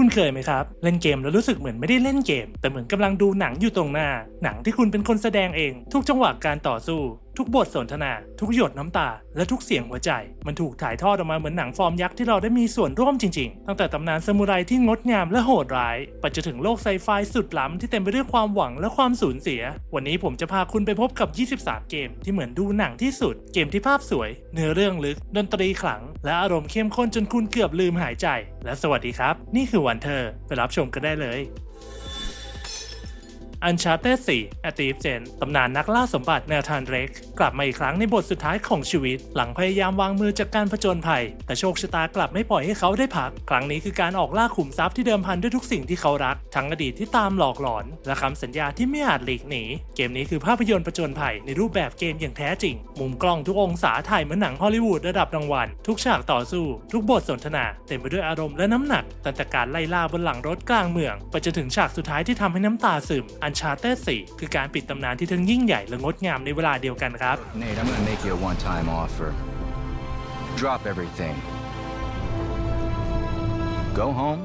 คุณเคยไหมครับ เล่นเกมแล้วรู้สึกเหมือนไม่ได้เล่นเกม แต่เหมือนกำลังดูหนังอยู่ตรงหน้า หนังที่คุณเป็นคนแสดงเอง ทุกจังหวะการต่อสู้ ทุกบทสนทนา ทุกหยดน้ำตา และทุกเสียงหัวใจ มันถูกถ่ายทอดออกมาเหมือนหนังฟอร์มยักษ์ที่เราได้มีส่วนร่วมจริงๆ ตั้งแต่ตำนานซามูไรที่งดงามและโหดร้าย ไปจนถึงโลกไซไฟสุดล้ำที่เต็มไปด้วยความหวังและความสูญเสีย วันนี้ผมจะพาคุณไปพบกับ 23 เกม ที่เหมือนดูหนังที่สุด เกมที่ภาพสวย เนื้อเรื่องลึก ดนตรีขลัง และอารมณ์เข้มข้นจนคุณเกือบลืมหายใจ และสวัสดีครับ นี่คือวันเธอ ไปรับชมกันได้เลย Uncharted 4 a t i v e Gen ตำนานนักล่าสมบัติแนวทานเร็กกลับมาอีกครั้งในบทสุดท้ายของชีวิต หลังพยายามวางมือจากการผจญภัย แต่โชคชะตากลับไม่ปล่อยให้เขาได้พัก ครั้งนี้คือการออกล่าขุมทรัพย์ที่เดิมพันด้วยทุกสิ่งที่เขารัก ทั้งอดีตที่ตามหลอกหลอน และคำสัญญาที่ไม่อาจหลีกหนี เกมนี้คือภาพยนตร์ผจญภัยในรูปแบบเกมอย่างแท้จริง มุมกล้องทุกองศาถ่ายเหมือนหนังฮอลลีวูดระดับรางวัล ทุกฉากต่อสู้ ทุกบทสนทนา เต็มไปด้วยอารมณ์และน้ำหนัก ตั้งแต่การไล่ล่าบนหลังรถกลางเมืองไปจนถึงฉากสุดท้ายที่ทำให้น้ำตาซึม Uncharted 4 คือการปิดตำนานที่ทั้งยิ่งใหญ่และงดงามในเวลาเดียวกันครับ Nate, I'm gonna make you a one time offer. Drop everything. Go home.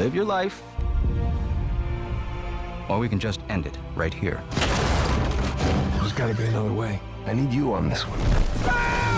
Live your life. Or we can just end it right here. There's gotta be another way. I need you on this one.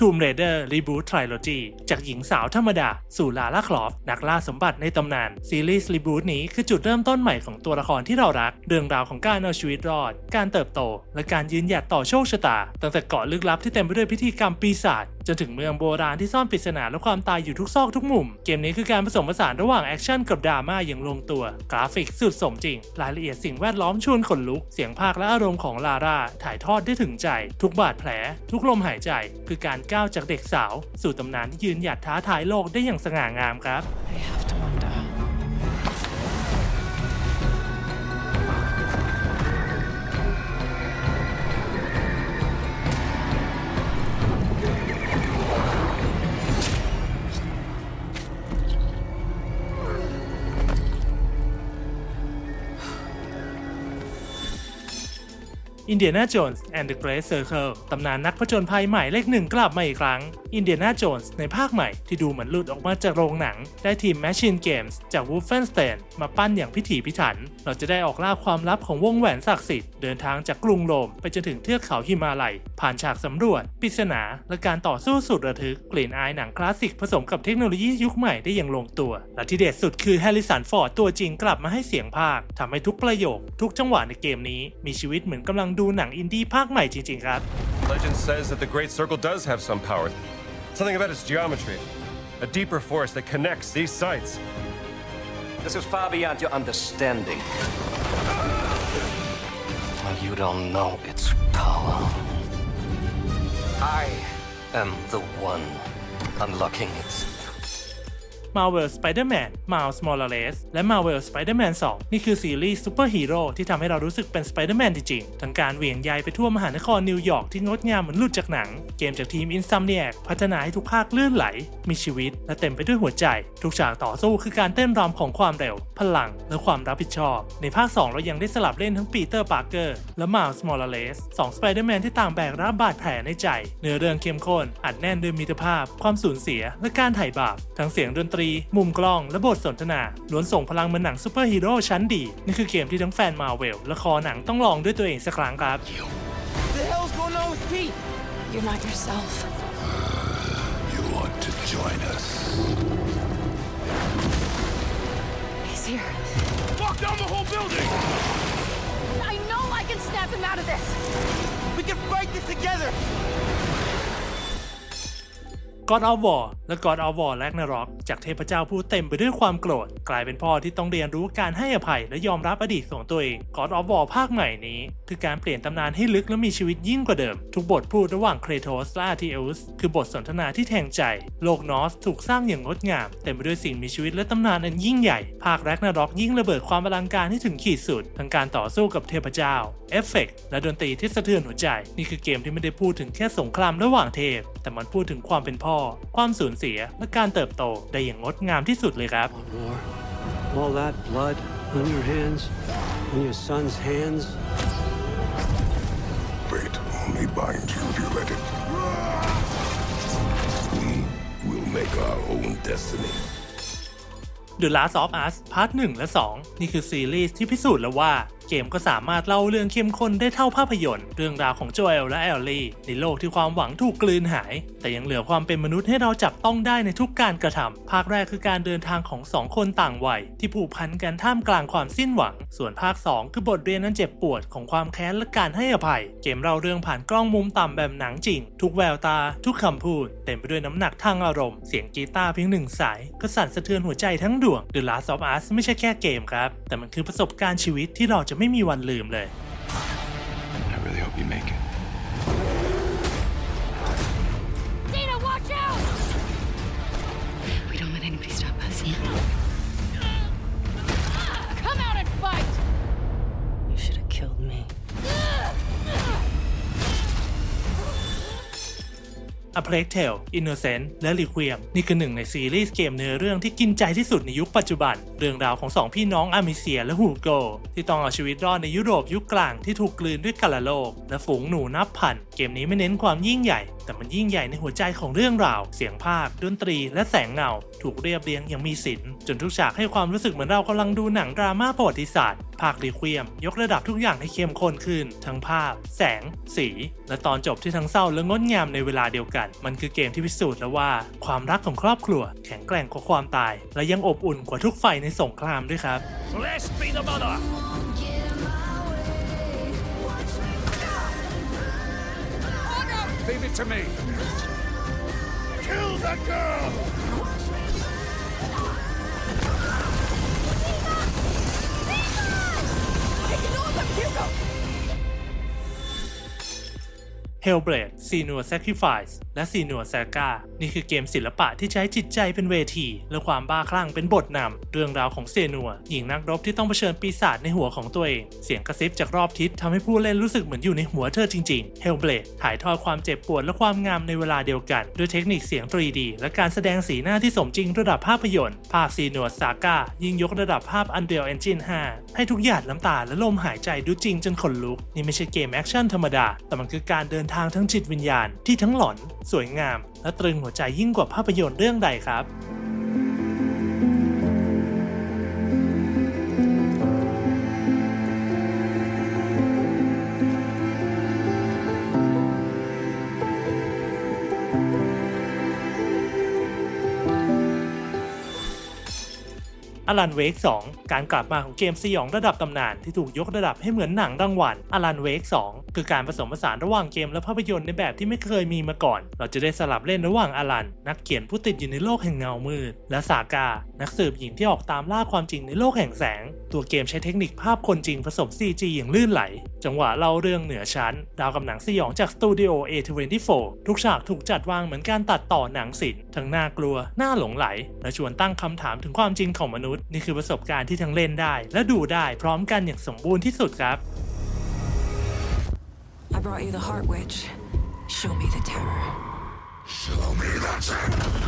Tomb Raider Reboot Trilogy จากหญิงสาวธรรมดา สู่ลาล่าคลอฟนักล่าสมบัติในตำนาน ซีรีส์รีบูตนี้คือจุดเริ่มต้นใหม่ของตัวละครที่เรารัก เรื่องราวของการเอาชีวิตรอด การเติบโต และการยืนหยัดต่อโชคชะตา ตั้งแต่เกาะลึกลับที่เต็มไปด้วยพิธีกรรมปีศาจจนถึงเมืองโบราณที่ซ่อนปริศนาและความตายอยู่ทุกซอกทุกมุม เกมนี้คือการผสมผสานระหว่างแอคชั่นกับดราม่าอย่างลงตัว กราฟิกสุดสมจริง รายละเอียดสิ่งแวดล้อมชวนขนลุก เสียงภาคและอารมณ์ของลาร่าถ่ายทอดได้ถึงใจ ทุกบาดแผล ทุกลมหายใจ คือการก้าวจากเด็กสาว สู่ตำนานที่ยืนหยัดท้าทายโลกได้อย่างสง่างามครับ Indiana Jones and the Great Circle ตำนานนักผจญภัยใหม่เลขหนึ่งกลับมาอีกครั้ง Indiana Jones ในภาคใหม่ที่ดูเหมือนหลุดออกมาจากโรงหนัง ได้ทีม Machine Games จาก Wolfenstein มาปั้นอย่างพิถีพิถัน เราจะได้ออกล่าความลับของวงแหวนศักดิ์สิทธิ์ เดินทางจากกรุงโรมไปจนถึงเทือกเขาหิมาลัย ผ่านฉากสำรวจปริศนา และการต่อสู้สุดระทึก กลิ่นอายหนังคลาสสิกผสมกับเทคโนโลยียุคใหม่ได้อย่างลงตัว และที่เด็ดสุดคือแฮร์ริสันฟอร์ดตัวจริงกลับมาให้เสียงภาคทำให้ทุกประโยค ทุกจังหวะในเกมนี้ มีชีวิตเหมือนกำลัง ดูหนังอินดี้ภาคใหม่จริงๆครับ Legend says that the Great Circle does have some power. Something about its geometry. A deeper force that connects these sites. This is far beyond your understanding. You don't know its power. I am the one unlocking its Marvel Spider-Man Miles Morales และ Marvel Spider-Man 2 นี่คือซีรีส์ซูเปอร์ฮีโร่ที่ทำให้เรารู้สึกเป็น Spider-Man จริงๆ ทั้งการเหวี่ยงใยไปทั่วมหานครนิวยอร์กที่งดงามเหมือนหลุดจากหนัง เกมจากทีม Insomniac พัฒนาให้ทุกภาคลื่นไหล มีชีวิต และเต็มไปด้วยหัวใจ ทุกฉากต่อสู้คือการเต้นรำของความเร็ว พลัง และความรับผิดชอบ ในภาค 2 เรายังได้สลับเล่นทั้งปีเตอร์ปาร์เกอร์และ Miles Morales สอง Spider-Man ที่ต่างแบกรับบาดแผลในใจ เนื้อเรื่องเข้มข้นอัดแน่นด้วยมิตรภาพ ความสูญเสีย และการถ่บาปทั้งเสียงดนตรีมุมกล้อง และบทสนทนาล้วนส่งพลังเหมือนหนังซูเปอร์ฮีโร่ชั้นดี นี่คือเกมที่ทั้งแฟนมาเวลและคอหนังต้องลองด้วยตัวเองสักครั้งครับ The hell's going on with Pete? You're not yourself. You want to join us? He's here. Walk down the whole building! I know I can snap him out of this. We can fight this together! God of War และ God of War Ragnarok จากเทพเจ้าผู้เต็มไปด้วยความโกรธ กลายเป็นพ่อที่ต้องเรียนรู้การให้อภัยและยอมรับอดีตของตัวเอง God of War ภาคใหม่นี้ คือการเปลี่ยนตำนานให้ลึกและมีชีวิตยิ่งกว่าเดิม ทุกบทพูดระหว่างเครโทสและอาร์ทิเอสคือบทสนทนาที่แทงใจ โลกนอสถูกสร้างอย่างงดงาม เต็มไปด้วยสิ่งมีชีวิตและตำนานอันยิ่งใหญ่ ภาค Ragnarok ยิ่งระเบิดความอลังการให้ถึงขีดสุดทั้งการต่อสู้กับเทพเจ้า เอฟเฟกต์และดนตรีที่สะเทือนหัวใจ นี่คือเกมที่ไม่ได้พูดถึงแค่สงครามระหว่างเทพ แต่มันพูดถึงความเป็นพ่อความสูญเสียและการเติบโตได้อย่างงดงามที่สุดเลยครับ War. All that blood on your hands, on your son's hands. Fate only binds you if you let it. We make our own destiny. The Last of Us พาร์ท1และ 2 นี่คือซีรีส์ที่พิสูจน์แล้วว่า เกมก็สามารถเล่าเรื่องเข้มข้นได้เท่าภาพยนตร์ เรื่องราวของโจเอลและแอลลี่ ในโลกที่ความหวังถูกกลืนหาย แต่ยังเหลือความเป็นมนุษย์ให้เราจับต้องได้ในทุกการกระทำภาคแรกคือการเดินทางของสองคนต่างวัย ที่ผูกพันกันท่ามกลางความสิ้นหวัง ส่วนภาค 2 คือบทเรียนนั้นเจ็บปวดของความแค้นและการให้อภัย เกมเราเรื่องผ่านกล้องมุมต่ำแบบหนังจริง ทุกแววตา ทุกคำพูด เต็มไปด้วยน้ำหนักทางอารมณ์ เสียงกีตาร์เพียงหนึ่งสาย ก็สั่นสะเทือนหัวใจทั้งดวง The Last of Us ไม่ใช่แค่เกมครับ แต่มันคือประสบการณ์ชีวิตที่เราจะไม่มีวันลืมเลย I really hope you make it. Dana, watch out! We don't let anybody stop us. Come out and fight! A Plague Tale Innocent และ Requiem นี่คือหนึ่งในซีรีส์เกมเนื้อเรื่องที่กินใจที่สุดในยุคปัจจุบัน เรื่องราวของสองพี่น้องอามิเซียและฮูโก ที่ต้องเอาชีวิตรอดในยุโรปยุคกลางที่ถูกกลืนด้วยกาลโลก และฝูงหนูนับพัน เกมนี้ไม่เน้นความยิ่งใหญ่ แต่มันยิ่งใหญ่ในหัวใจของเรื่องราว เสียงภาค ดนตรี และแสงเงา ถูกเรียบเรียงอย่างมีศิลป์จนทุกฉากให้ความรู้สึกเหมือนเรากำลังดูหนังดราม่าประวัติศาสตร์ ภาครีควียม ยกระดับทุกอย่างให้เข้มข้นขึ้น ทั้งภาพ แสง สี และตอนจบที่ทั้งเศร้าและงดงามในเวลาเดียวกัน มันคือเกมที่พิสูจน์แล้วว่า ความรักของครอบครัว แข็งแกร่งกว่าความตาย และยังอบอุ่นกว่าทุกไฟในสงครามด้วยครับ Leave it to me. Kill that girl! Hellblade Senua Sacrifice และ Senua Saga นี่คือเกมศิลปะที่ใช้จิตใจเป็นเวที และความบ้าคลั่งเป็นบทนำ เรื่องราวของเซนัวหญิงนักรบที่ต้องเผชิญปีศาจในหัวของตัวเอง เสียงกระซิบจากรอบทิศทำให้ผู้เล่นรู้สึกเหมือนอยู่ในหัวเธอจริงๆ Hellblade ถ่ายทอดความเจ็บปวดและความงามในเวลาเดียวกัน ด้วยเทคนิคเสียง 3D และการแสดงสีหน้าที่สมจริงระดับภาพยนตร์ ภาค Senua Saga ยิ่งยกระดับภาพ Unreal Engine 5 ให้ทุกหยาดน้ำตาและลมหายใจดูจริงจนขนลุก นี่ไม่ใช่เกมแอคชั่นธรรมดา แต่มันคือการเดินทางทั้งจิตวิญญาณที่ทั้งหลอน สวยงาม และตรึงหัวใจยิ่งกว่าภาพยนตร์เรื่องใดครับ อลันเวก2การกลับมาของเกมสยองระดับตำนานที่ถูกยกระดับให้เหมือนหนังรางวัลอลันเวก2คือการผสมผสานระหว่างเกมและภาพยนตร์ในแบบที่ไม่เคยมีมาก่อน เราจะได้สลับเล่นระหว่างอลัน นักเขียนผู้ติดอยู่ในโลกแห่งเงามืด และสากา นักสืบหญิงที่ออกตามล่าความจริงในโลกแห่งแสง ตัวเกมใช้เทคนิคภาพคนจริงผสม CG อย่างลื่นไหล จังหวะเล่าเรื่องเหนือชั้น ดาวกับหนังสยองจากสตูดิโอ A24 ทุกฉากถูกจัดวางเหมือนการตัดต่อหนังศิลป์ทั้งน่ากลัว น่าหลงไหล และชวนตั้งคำถามถึงความจริงของมนุษย์ นี่คือประสบการณ์ที่ทั้งเล่นได้ และดูได้พร้อมกันอย่างสมบูรณ์ที่สุดครับ I brought you the Heart Witch. Show me the terror. Show me that.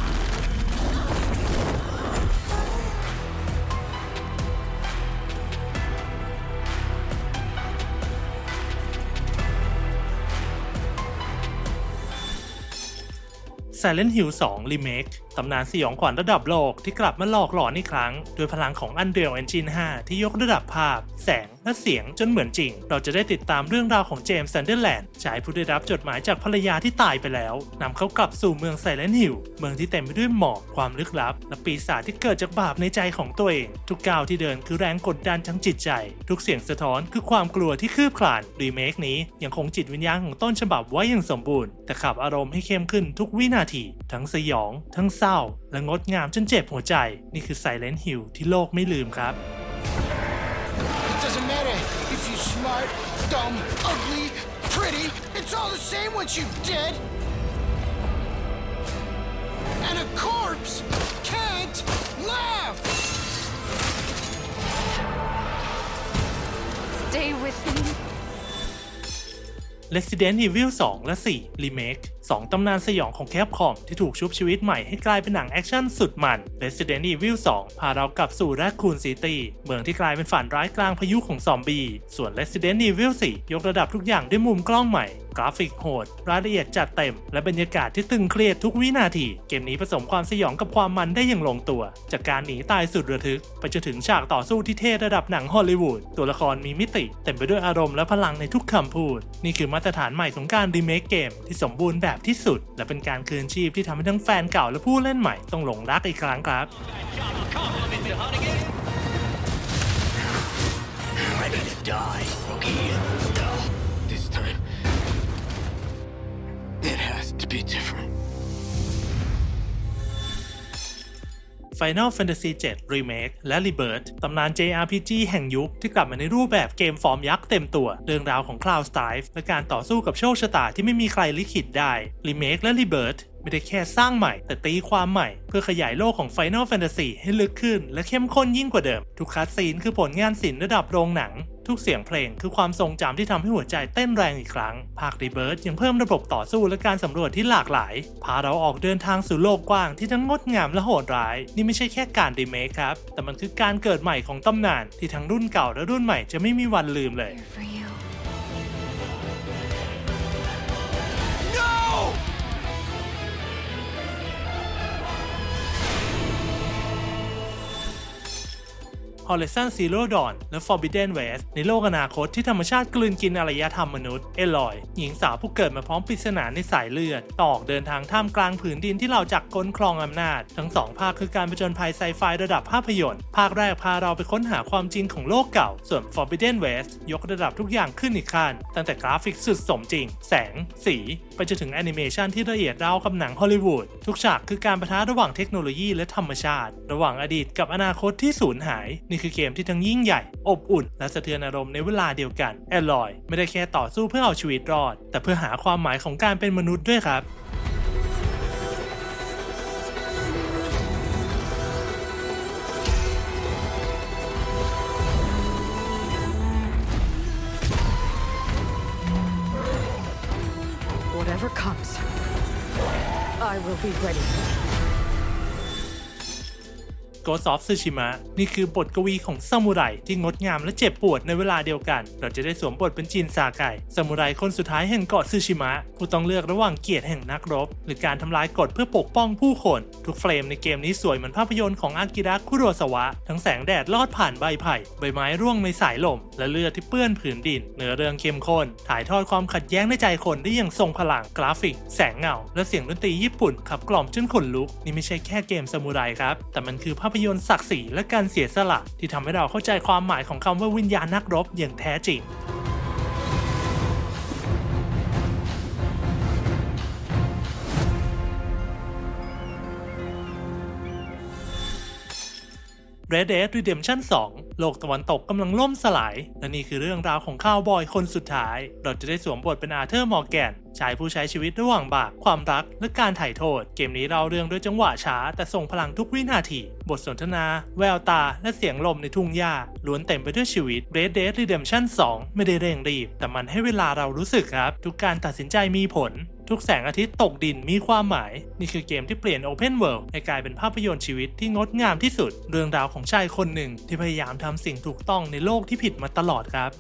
Silent Hill 2 Remake ตำนานสยองขวัญระดับโลกที่กลับมาหลอกหลอนอีกครั้งด้วยพลังของ Unreal Engine 5 ที่ยกระดับภาพ แสง และเสียงจนเหมือนจริง เราจะได้ติดตามเรื่องราวของเจมส์แซนเดอร์แลนด์ชายผู้ได้รับจดหมายจากภรรยาที่ตายไปแล้วนำเขากลับสู่เมือง Silent Hill เมืองที่เต็มไปด้วยหมอกความลึกลับ และปีศาจที่เกิดจากบาปในใจของตัวเอง ทุกก้าวที่เดินคือแรงกดดันทั้งจิตใจ ทุกเสียงสะท้อนคือความกลัวที่คืบคลานรีเมคนี้ยังคงจิตวิญญาณของต้นฉบับไว้อย่างสมบูรณ์แต่ขับอารมณ์ให้เข้มขึ้นทุกวินาที ทั้งสยอง ทั้งเศร้า และงดงามจนเจ็บหัวใจ นี่คือ Silent Hill ที่โลกไม่ลืมครับ It doesn't matter if you're smart, dumb, ugly, pretty. It's all the same once you're dead. And a corpse can't laugh. Stay with me. Resident Evil 2 และ 4 Remake 2 ตำนานสยองของแคปคอมที่ถูกชุบชีวิตใหม่ให้กลายเป็นหนังแอคชั่นสุดมัน Resident Evil 2 พาเรากลับสู่แรคคูนซิตี้เมืองที่กลายเป็นฝันร้ายกลางพายุของซอมบี้ ส่วน Resident Evil 4 ยกระดับทุกอย่างด้วยมุมกล้องใหม่ กราฟิกโหด รายละเอียดจัดเต็ม และบรรยากาศที่ตึงเครียดทุกวินาที เกมนี้ผสมความสยองกับความมันได้อย่างลงตัว จากการหนีตายสุดระทึก ไปจนถึงฉากต่อสู้ที่เท่ระดับหนังฮอลลีวูด ตัวละครมีมิติ เต็มไปด้วยอารมณ์และพลังในทุกคำพูด นี่คือมาตรฐานใหม่ของการรีเมคเกมที่สมบูรณ์แบบที่สุด และเป็นการคืนชีพที่ทำให้ทั้งแฟนเก่าและผู้เล่นใหม่ต้องหลงรักอีกครั้งครับ Ready to die, rookie. To be different. Final Fantasy 7 Remake และ Rebirth ตำนาน JRPG แห่งยุคที่กลับมาในรูปแบบเกมฟอร์มยักษ์เต็มตัว เรื่องราวของ Cloud Strife และการต่อสู้กับโชคชะตาที่ไม่มีใครลิขิตได้ Remake และ Rebirth ไม่ได้แค่สร้างใหม่แต่ตีความใหม่ เพื่อขยายโลกของ Final Fantasy ให้ลึกขึ้น และเข้มข้นยิ่งกว่าเดิม ทุกคัสซีนคือผลงานศิลป์ระดับโรงหนัง ทุกเสียงเพลงคือความทรงจำที่ทำให้หัวใจเต้นแรงอีกครั้ง ภาคดีเบิร์ดยังเพิ่มระบบต่อสู้และการสำรวจที่หลากหลาย พาเราออกเดินทางสู่โลกกว้างที่ทั้งงดงามและโหดร้าย นี่ไม่ใช่แค่การรีเมคครับ แต่มันคือการเกิดใหม่ของตำนานที่ทั้งรุ่นเก่าและรุ่นใหม่จะไม่มีวันลืมเลย Horizon Zero Dawn และ Forbidden West ในโลกอนาคตที่ธรรมชาติกลืนกินอารยธรรมมนุษย์ เอลอย หญิงสาวผู้เกิดมาพร้อมปริศนาในสายเลือด ตอกเดินทางท่ามกลางผืนดินที่เราจักก้นครองอำนาจ ทั้งสองภาคคือการผจญภัยไซไฟระดับภาพยนตร์ ภาคแรกพาเราไปค้นหาความจริงของโลกเก่า ส่วน Forbidden West ยกระดับทุกอย่างขึ้นอีกขั้น ตั้งแต่กราฟิกสุดสมจริง แสง สีไปจนถึงแอนิเมชันที่ละเอียดราวกับหนังฮอลลีวูดทุกฉากคือการประทะระหว่างเทคโนโลยีและธรรมชาติ ระหว่างอดีตกับอนาคตที่สูญหายนี่คือเกมที่ทั้งยิ่งใหญ่ อบอุ่น และสะเทือนอารมณ์ในเวลาเดียวกันแอลลอยไม่ได้แค่ต่อสู้เพื่อเอาชีวิตรอด แต่เพื่อหาความหมายของการเป็นมนุษย์ด้วยครับ Whatever comes, I will be ready. Ghost of Tsushima นี่คือบทกวีของซามูไรที่งดงามและเจ็บปวดในเวลาเดียวกัน เราจะได้สวมบทเป็นจินซาไกซามูไรคนสุดท้ายแห่งเกาะซึชิมะผู้ต้องเลือกระหว่างเกียรติแห่งนักรบ หรือการทำลายกฎเพื่อปกป้องผู้คน ทุกเฟรมในเกมนี้สวยเหมือนภาพยนตร์ของอากิระคุโรซาวะ ทั้งแสงแดดลอดผ่านใบไผ่ ใบไม้ร่วงในสายลม และเลือดที่เปื้อนผืนดิน เนื้อเรื่องเข้มข้น ถ่ายทอดความขัดแย้งในใจคนได้อย่างทรงพลัง กราฟิก แสงเงา และเสียงดนตรีญี่ปุ่นขับกล่อมจนขนลุก นี่ไม่ใช่แค่เกมซามูไรครับ แต่มันคือภาพพยนตร์ศักดิ์ศรีและการเสียสละที่ทำให้เราเข้าใจความหมายของคำว่าวิญญาณนักรบอย่างแท้จริง Red Dead Redemption 2 โลกตะวันตกกำลังล่มสลาย และนี่คือเรื่องราวของข้าวบอยคนสุดท้าย เราจะได้สวมบทเป็นอาเธอร์มอร์แกนชายผู้ใช้ชีวิตระหว่างบาปความรัก และการถ่ายโทษ เกมนี้เล่าเรื่องด้วยจังหวะช้า แต่ส่งพลังทุกวินาที บทสนทนา แววตา และเสียงลมในทุ่งหญ้าล้วนเต็มไปด้วยชีวิต Red Dead Redemption 2 ไม่ได้เร่งรีบ แต่มันให้เวลาเรารู้สึกครับ ทุกการตัดสินใจมีผล ทุกแสงอาทิตย์ตกดินมีความหมาย นี่คือเกมที่เปลี่ยน Open World ให้กลายเป็นภาพยนตร์ชีวิตที่งดงามที่สุด เรื่องราวของชายคนหนึ่งที่พยายามทำสิ่งถูกต้องในโลกที่ผิดมาตลอดครับ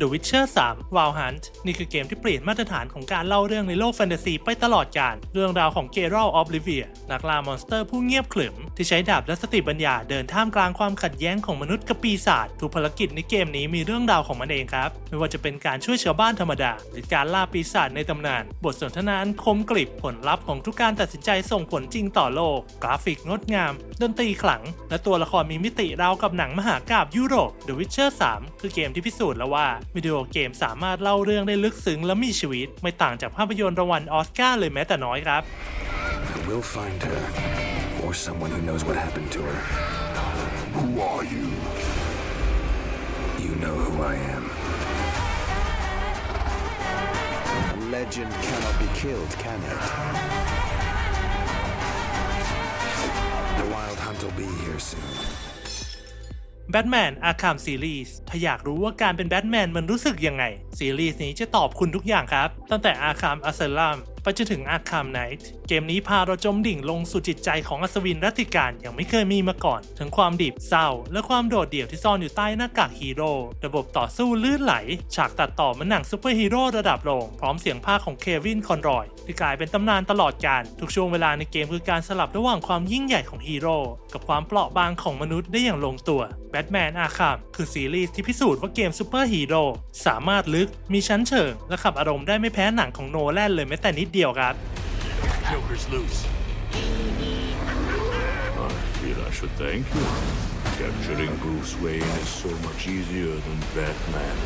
The Witcher 3 Wild Hunt นี่คือเกมที่เปลี่ยนมาตรฐานของการเล่าเรื่องในโลกแฟนตาซีไปตลอดกาลเรื่องราวของเกร l ลออฟลิเวียนักล่ามอนสเตอร์ผู้เงียบขรึม ที่ใช้ดาบและสติปัญญาเดินท่ามกลางความขัดแย้งของมนุษย์กับปีศาจทุกภารกิจในเกมนี้มีเรื่องราวของมันเองครับ ไม่ว่าจะเป็นการช่วยชาวบ้านธรรมดา หรือการล่าปีศาจในตำนาน บทสนทนาอันคมกริบผลลัพธ์ของทุกการตัดสินใจส่งผลจริงต่อโลก กราฟิกงดงาม ดนตรีขลัง และตัวละครมีมิติราวกับหนังมหากาบยุโรป The Witcher 3 คือเกมที่พิสูจน์แล้วว่าวิดีโอเกมสามารถเล่าเรื่องได้ลึกซึ้งและมีชีวิต ไม่ต่างจากภาพยนตร์รางวัลออสการ์เลยแม้แต่น้อยครับ I will find her, or someone who knows what happened to her. Who are you? You know who I am. A legend cannot be killed, can it? The Wild Hunt will be here soon. แบทแมนอาคามซีรีส์ถ้าอยากรู้ว่าการเป็นแบทแมนมันรู้สึกยังไง ซีรีส์นี้จะตอบคุณทุกอย่างครับ ตั้งแต่อาคามอัสเซลัม ไปจนถึง Arkham Knight เกมนี้พาเราจมดิ่งลงสู่จิตใจของอัศวินรัติการอย่างไม่เคยมีมาก่อนทั้งความดิบเศร้า และความโดดเดี่ยวที่ซ่อนอยู่ใต้หน้ากากฮีโร่ระบบต่อสู้ลื่นไหล ฉากตัดต่อมันหนังซูเปอร์ฮีโร่ระดับโรงพร้อมเสียงภาคของเควินคอนรอยที่กลายเป็นตำนานตลอดกาลทุกช่วงเวลาในเกมคือการสลับระหว่างความยิ่งใหญ่ของฮีโร่กับความเปราะบางของมนุษย์ได้อย่างลงตัวแบทแมนอาคามคือซีรีส์ที่พิสูจน์ว่าเกมซูเปอร์ฮีโร่สามารถลึกมีชั้นเชิงและขับอารมณ์ได้ไม่แพ้หนังของโนแลนเลยแม้แต่นิดเดียวครับ Joker's loose. I feel I should thank you. Capturing Bruce Wayne is so much easier than Batman.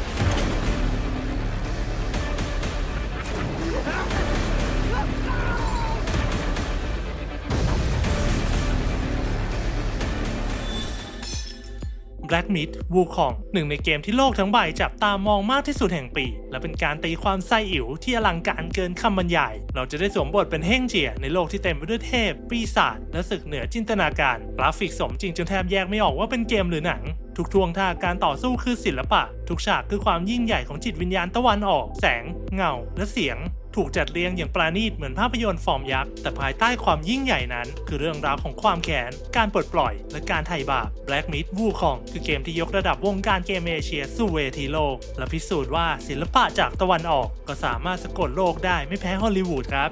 แบล็กมิดวูคองหนึ่งในเกมที่โลกทั้งใบจับตามองมากที่สุดแห่งปี และเป็นการตีความไส้อิ๋วที่อลังการเกินคำบรรยาย เราจะได้สวมบทเป็นเฮ่งเจียในโลกที่เต็มไปด้วยเทพ ปีศาจและศึกเหนือจินตนาการ กราฟิกสมจริงจนแทบแยกไม่ออกว่าเป็นเกมหรือหนังทุกทวงท่าการต่อสู้คือศิลปะ ทุกฉากคือความยิ่งใหญ่ของจิตวิญญาณตะวันออก แสง เงา และเสียงถูกจัดเรียงอย่างปราณีตเหมือนภาพยนตร์ฟอร์มยักษ์ แต่ภายใต้ความยิ่งใหญ่นั้น คือเรื่องราวของความแค้น การปลดปล่อย และการไถ่บาป Black m i d w o k o n g คือเกมที่ยกระดับวงการเกมเอเชียสู่เวทีโลก และพิสูจน์ว่าศิลปะจากตะวันออกก็สามารถสะกดโลกได้ไม่แพ้ฮอลลีวูดครับ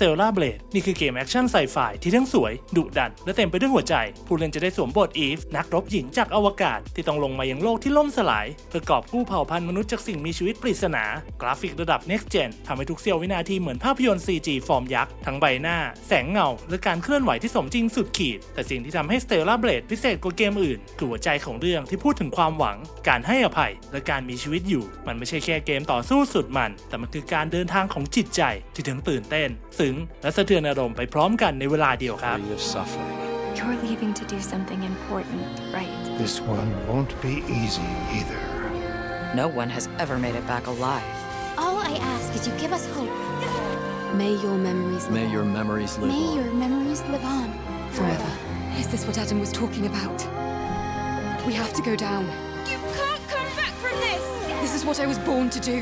Stella Blade นี่คือเกมแอคชั่นไซไฟที่ทั้งสวย ดุดัน และเต็มไปด้วยหัวใจ ผู้เล่นจะได้สวมบทอีฟ นักรบหญิงจากอวกาศ ที่ต้องลงมายังโลกที่ล่มสลาย เพื่อกอบกู้เผ่าพันธุ์มนุษย์จากสิ่งมีชีวิตปริศนา กราฟิกระดับ next gen ทำให้ทุกเสี้ยววินาทีเหมือนภาพยนตร์ CG ฟอร์มยักษ์ ทั้งใบหน้า แสงเงา และการเคลื่อนไหวที่สมจริงสุดขีด แต่สิ่งที่ทำให้ Stella Blade พิเศษกว่าเกมอื่น คือหัวใจของเรื่องที่พูดถึงความหวัง การให้อภัย และการมีชีวิตอยู่ มันไม่ใช่แค่เกมต่อสู้สุดมัน แต่มันคือการเดินทางของจิตใจที่ทั้งตื่นเต้นซึ้ง และสะเทือนอารมณ์ไปพร้อมกันในเวลาเดียวครับ Free of suffering. You're leaving to do something important, right? This one won't be easy either. No one has ever made it back alive. All I ask is you give us hope. May your memories live May on. your memories live May on. your memories live on. Forever. Is this what Adam was talking about? We have to go down. You can't come back from this! This is what I was born to do.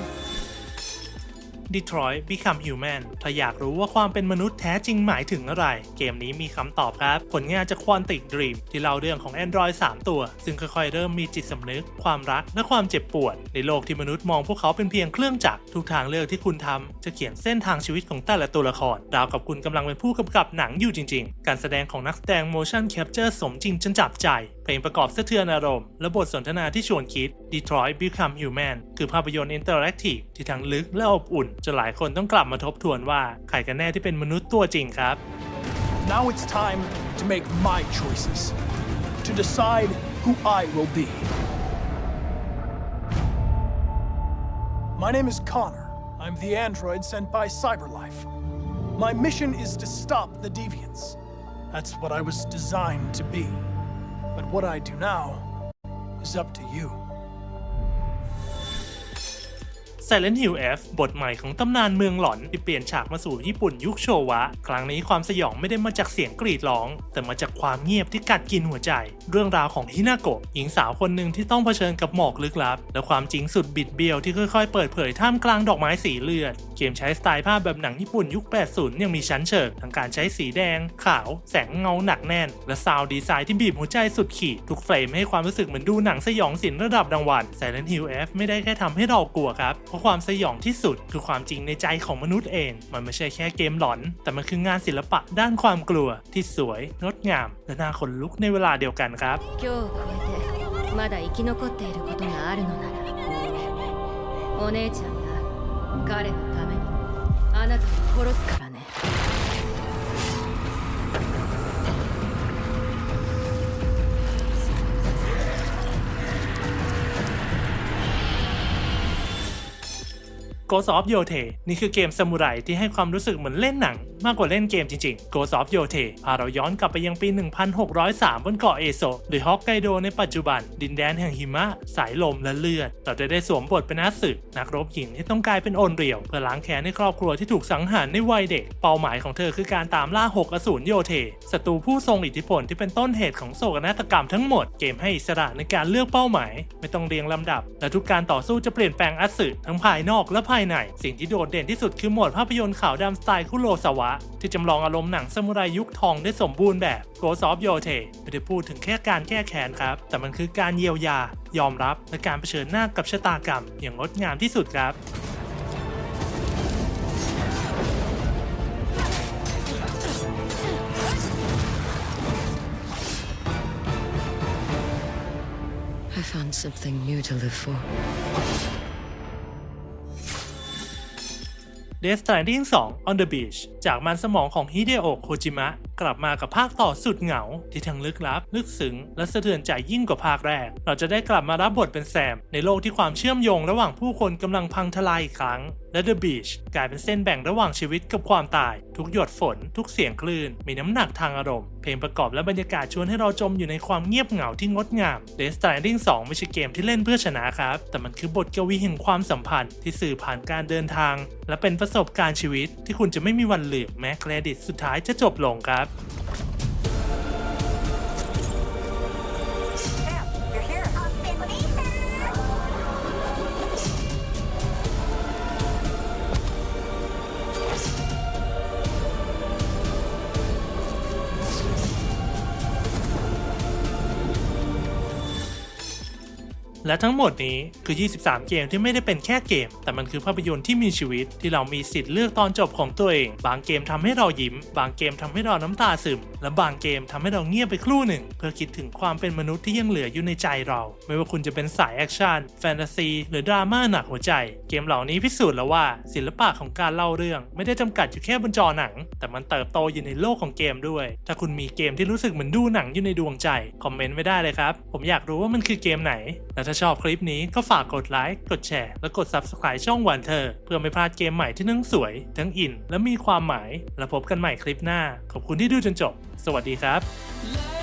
Detroit Become Human ถ้าอยากรู้ว่าความเป็นมนุษย์แท้จริงหมายถึงอะไร เกมนี้มีคำตอบครับ ผลงานจาก Quantic Dream ที่เล่าเรื่องของ Android 3 ตัว ซึ่งค่อยๆ เริ่มมีจิตสำนึก ความรักและความเจ็บปวด ในโลกที่มนุษย์มองพวกเขาเป็นเพียงเครื่องจักรทุกทางเลือกที่คุณทำจะเขียนเส้นทางชีวิตของแต่ละตัวละครราวกับคุณกำลังเป็นผู้กำกับหนังอยู่จริง ๆ การแสดงของนักแสดง motion capture สมจริงจนจับใจ เพลงประกอบสะเทือนอารมณ์ และบทสนทนาที่ชวนคิด Detroit Become Human คือภาพยนตร์อินเตอร์แอคทีฟที่ทั้งลึกและอบอุ่นจนหลายคนต้องกลับมาทบทวนว่าใครกันแน่ที่เป็นมนุษย์ตัวจริงครับ Now it's time to make my choices, to decide who I will be. My name is Connor. I'm the android sent by Cyberlife. My mission is to stop the deviants. That's what I was designed to be. But what I do now is up to you. Silent Hill F บทใหม่ของตำนานเมืองหลอนที่เปลี่ยนฉากมาสู่ญี่ปุ่นยุคโชวะ ครั้งนี้ความสยองไม่ได้มาจากเสียงกรีดร้อง แต่มาจากความเงียบที่กัดกินหัวใจ เรื่องราวของฮินาโกะหญิงสาวคนหนึ่งที่ต้องเผชิญกับหมอกลึกลับ และความจริงสุดบิดเบี้ยวที่ค่อยๆ เปิดเผยท่ามกลางดอกไม้สีเลือด เกมใช้สไตล์ภาพแบบหนังญี่ปุ่นยุค 80 ยังมีชั้นเชิงทั้งการใช้สีแดง ขาว แสงเงาหนักแน่น และซาวด์ดีไซน์ที่บีบหัวใจสุดขีดทุกเฟรมให้ความรู้สึกเหมือนดูหนังสยองศิลป์ระดับรางวัล Silent Hill F ไม่ได้แค่ทำให้เรากลัวครับราะความสยองที่สุดคือความจริงในใจของมนุษย์เอง มันไม่ใช่แค่เกมหลอน แต่มันคืองานศิลปะด้านความกลัว ที่สวย งดงาม และน่าขนลุกในเวลาเดียวกันครับ 今日を超えてまだ生き残っていることがあるのならお姉ちゃんが彼のためにあなたを殺すから Ghost of Yote นี่คือเกมซามูไรที่ให้ความรู้สึกเหมือนเล่นหนัง มากกว่าเล่นเกมจริงๆ Ghost of Yote พาเราย้อนกลับไปยังปี 1603 บนเกาะเอโซะหรือฮอกไกโดในปัจจุบัน ดินแดนแห่งหิมะ สายลมและเลือด เราจะได้สวมบทเป็นนักสืบนักรบหญิงที่ต้องกลายเป็นโอนเรียว เพื่อล้างแค้นให้ครอบครัวที่ถูกสังหารในวัยเด็ก เป้าหมายของเธอคือการตามล่าหกอสูรโยเทศัตรูผู้ทรงอิทธิพลที่เป็นต้นเหตุของโศกนาฏกรรมทั้งหมดเกมให้อิสระในการเลือกเป้าหมาย ไม่ต้องเรียงลำดับ และทุกการต่อสู้จะเปลี่ยนแปลงอัสึทั้งภายนอกและภายใน สิ่งที่โดดเด่นที่สุดคือโหมดภาพยนตร์ขาวดำสไตล์คุโรซาวะ ที่จำลองอารมณ์หนังซามูไรยุคทองได้สมบูรณ์แบบ Ghost of Yote ไม่ได้พูดถึงแค่การแก้แค้นครับ แต่มันคือการเยียวยา ยอมรับและการเผชิญหน้ากับชะตากรรม อย่างงดงามที่สุดครับ I found something new to live for. Death Stranding 2 On the Beach จากมันสมองของฮิเดโอะโคจิมะกลับมากับภาคต่อสุดเหงา ที่ทั้งลึกลับ ลึกซึ้งและสะเทือนใจยิ่งกว่าภาคแรก เราจะได้กลับมารับบทเป็นแซม ในโลกที่ความเชื่อมโยงระหว่างผู้คนกำลังพังทลายอีกครั้ง และ The Beach กลายเป็นเส้นแบ่งระหว่างชีวิตกับความตาย ทุกหยดฝน ทุกเสียงคลื่น มีน้ำหนักทางอารมณ์ เพลงประกอบและบรรยากาศชวนให้เราจมอยู่ในความเงียบเหงาที่งดงาม Death Stranding 2 ไม่ใช่เกมที่เล่นเพื่อชนะครับ แต่มันคือบทกวีแห่งความสัมพันธ์ที่สื่อผ่านการเดินทาง และเป็นประประสบการณ์ชีวิตที่คุณจะไม่มีวันลืมแม้เครดิตสุดท้ายจะจบลงครับ และทั้งหมดนี้คือ 23 เกมที่ไม่ได้เป็นแค่เกม แต่มันคือภาพยนตร์ที่มีชีวิตที่เรามีสิทธิ์เลือกตอนจบของตัวเอง บางเกมทำให้เรายิ้ม บางเกมทำให้เราน้ำตาซึม และบางเกมทำให้เราเงียบไปครู่หนึ่ง เพื่อคิดถึงความเป็นมนุษย์ที่ยังเหลืออยู่ในใจเรา ไม่ว่าคุณจะเป็นสายแอคชั่นแฟนตาซีหรือดราม่าหนักหัวใจ เกมเหล่านี้พิสูจน์แล้วว่า ศิลปะของการเล่าเรื่อง ไม่ได้จำกัดอยู่แค่บนจอหนัง แต่มันเติบโตอยู่ในโลกของเกมด้วย ถ้าคุณมีเกมที่รู้สึกเหมือนดูหนังอยู่ในดวงใจคอมเมนต์ไว้ได้เลยครับผมอยากรู้ว่ามันคือเกมไหนและถ้าชอบคลิปนี้ก็ฝากกดไลค์ กดแชร์ และกด Subscribe ช่องวันเธอ เพื่อไม่พลาดเกมใหม่ที่ทั้งสวย ทั้งอิน และมีความหมาย แล้วพบกันใหม่คลิปหน้า ขอบคุณที่ดูจนจบ สวัสดีครับ